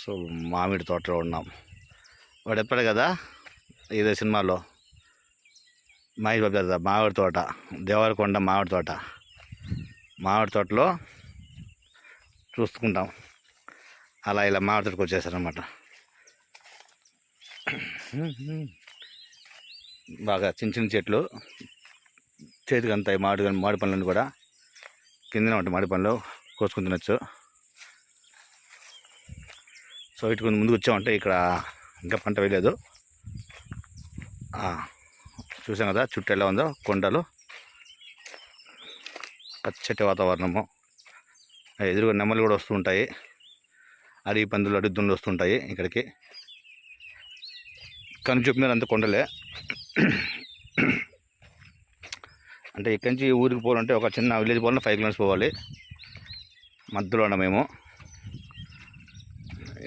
So మామిడి తోటలో ఉన్నాం. వాడు ఎప్పుడు కదా ఇదే సినిమాలో మహేష్ బాబు కదా మామిడి తోట దేవరకొండ మామిడి తోట. మామిడి తోటలో చూసుకుంటాం. అలా ఇలా మామిడి తోటకు వచ్చేసారనమాట బాగా చిన్న చిన్న చెట్లు చేతికి అంతాయి మామిడి మామిడి పండ్లను కూడా కిందనే ఉంటాయి మామిడి పనులు కోసుకుని తినచ్చు. సో ఇటు కొంచెం ముందుకు వచ్చామంటే ఇక్కడ ఇంకా పంట వేయలేదు. చూసాం కదా చుట్టూ ఎలా ఉందో కొండలు. పచ్చటి వాతావరణము. ఎదురుగా నెమ్మలు కూడా వస్తూ ఉంటాయి. అడవి పందులు అడవి దున్నులు వస్తుంటాయి ఇక్కడికి. కను చూపు అంత కొండలే. అంటే ఇక్కడి నుంచి ఊరికి పోవాలంటే ఒక చిన్న విలేజ్ పోవాలంటే ఫైవ్ కిలోమీటర్స్ పోవాలి. మధ్యలో ఉన్నాం మేము.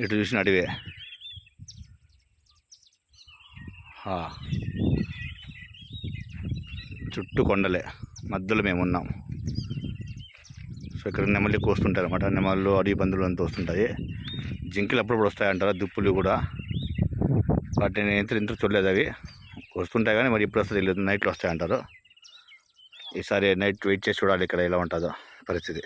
ఇటు చూసిన అడివే. చుట్టూ కొండలే మధ్యలో మేము ఉన్నాం. సో ఇక్కడ నెమలి కోస్తుంటారు అనమాట నెమళ్ళు అడవి పందులు అంతా వస్తుంటాయి. జింకలు అప్పుడప్పుడు వస్తాయంటారు? దుప్పులు కూడా. వాటిని ఎంత ఇంత చూడలేదు అవి. వస్తుంటాయి కానీ మరి ఇప్పుడు వస్తుంది తెలియదు. నైట్లో వస్తాయంటారు. ఈసారి నైట్ వెయిట్ చేసి చూడాలి ఇక్కడ ఎలా ఉంటుందో పరిస్థితి.